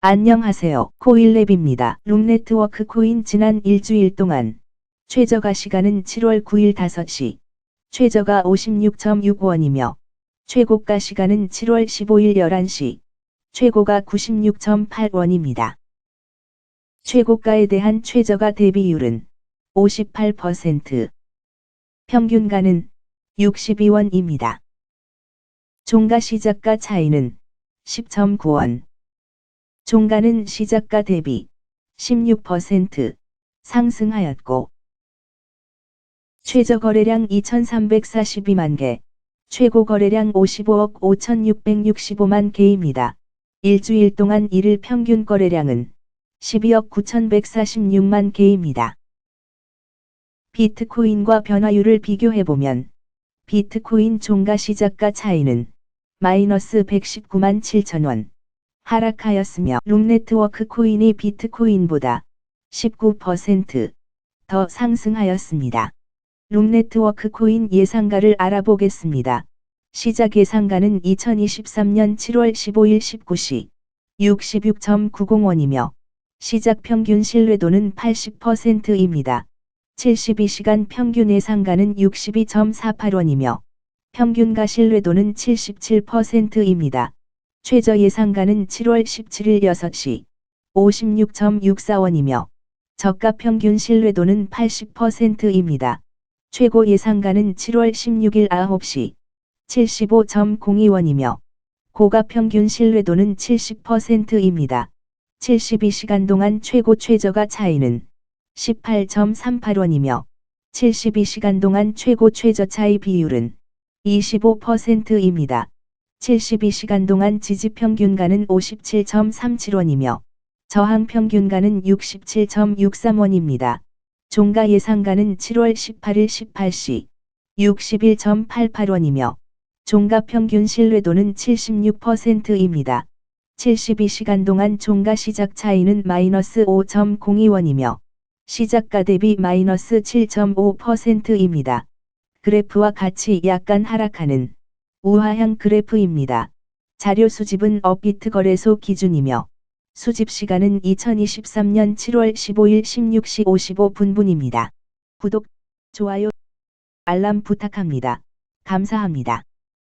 안녕하세요. 코일랩입니다. 룸네트워크 코인 지난 일주일 동안 최저가 시간은 7월 9일 5시, 최저가 56.6원이며 최고가 시간은 7월 15일 11시, 최고가 96.8원입니다. 최고가에 대한 최저가 대비율은 58%, 평균가는 62원입니다. 종가 시작가 차이는 10.9원. 종가는 시작가 대비 16% 상승하였고 최저 거래량 2342만 개, 최고 거래량 55억 5665만 개입니다. 일주일 동안 일일 평균 거래량은 12억 9146만 개입니다. 비트코인과 변화율을 비교해보면 비트코인 종가 시작가 차이는 마이너스 119만 7천원 하락하였으며 룸네트워크 코인이 비트코인보다 19%더 상승하였습니다. 룸네트워크 코인 예상가를 알아보겠습니다. 시작 예상가는 2023년 7월 15일 19시 66.90원이며 시작 평균 신뢰도는 80%입니다. 72시간 평균 예상가는 62.48원이며 평균가 신뢰도는 77%입니다. 최저 예상가는 7월 17일 6시 56.64원이며 저가 평균 신뢰도는 80%입니다. 최고 예상가는 7월 16일 9시 75.02원이며 고가 평균 신뢰도는 70%입니다. 72시간 동안 최고 최저가 차이는 18.38원이며 72시간 동안 최고 최저 차이 비율은 25%입니다. 72시간 동안 지지 평균가는 57.37원이며 저항 평균가는 67.63원입니다. 종가 예상가는 7월 18일 18시 61.88원이며 종가 평균 신뢰도는 76%입니다. 72시간 동안 종가 시작 차이는 마이너스 5.02원이며 시작가 대비 마이너스 7.5%입니다. 그래프와 같이 약간 하락하는 우하향 그래프입니다. 자료 수집은 업비트 거래소 기준이며 수집 시간은 2023년 7월 15일 16시 55분분입니다. 구독, 좋아요, 알람 부탁합니다. 감사합니다.